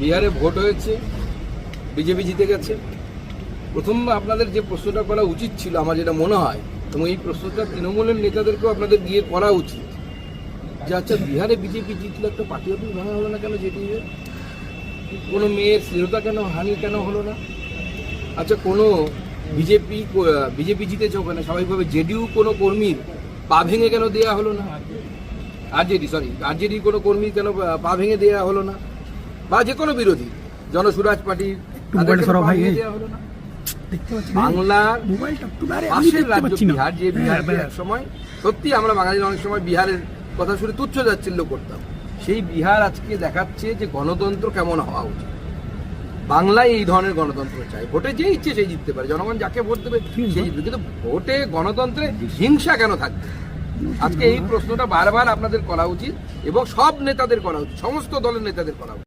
বিহারে ভোট হয়েছে, বিজেপি জিতে গেছে। প্রথম আপনাদের যে প্রশ্নটা করা উচিত ছিল, আমার যেটা মনে হয়, এবং এই প্রশ্নটা তৃণমূলের নেতাদেরকেও আপনাদের গিয়ে করা উচিত। যে আচ্ছা বিহারে বিজেপি জিতলে একটা পার্টি অফিস ভাঙা হলো না কেন জেডিইউ কোনো মেয়ের স্থিরতা কেন, হানি কেন হলো না? আচ্ছা কোনো বিজেপি বিজেপি জিতেছে ওখানে, স্বাভাবিকভাবে জেডিউ কোনো কর্মীর পা ভেঙে কেন দেওয়া হলো না? আরজেডি সরি আরজেডি কোনো কর্মী কেন পা ভেঙে দেওয়া হলো না? বা যে কোনো বিরোধী জনসুরাজ পার্টির বাংলার পাশের রাজ্য বিহার যে বিহারকে এক সময় সত্যি আমরা বাঙালিরা অনেক সময় বিহারের কথা শুনে তুচ্ছ যাচ্ছিল্য করতাম। সেই বিহার আজকে দেখাচ্ছে যে গণতন্ত্র কেমন হওয়া উচিত। বাংলায় এই ধরনের গণতন্ত্র চাই। ভোটে যে ইচ্ছে সেই জিততে পারে। জনগণ যাকে ভোট দেবে সেই জিতবে। কিন্তু ভোটে গণতন্ত্রে হিংসা কেন থাকবে? আজকে এই প্রশ্নটা বারবার আপনাদের করা উচিত এবং সব নেতাদের করা উচিত। সমস্ত দলের নেতাদের করা উচিত।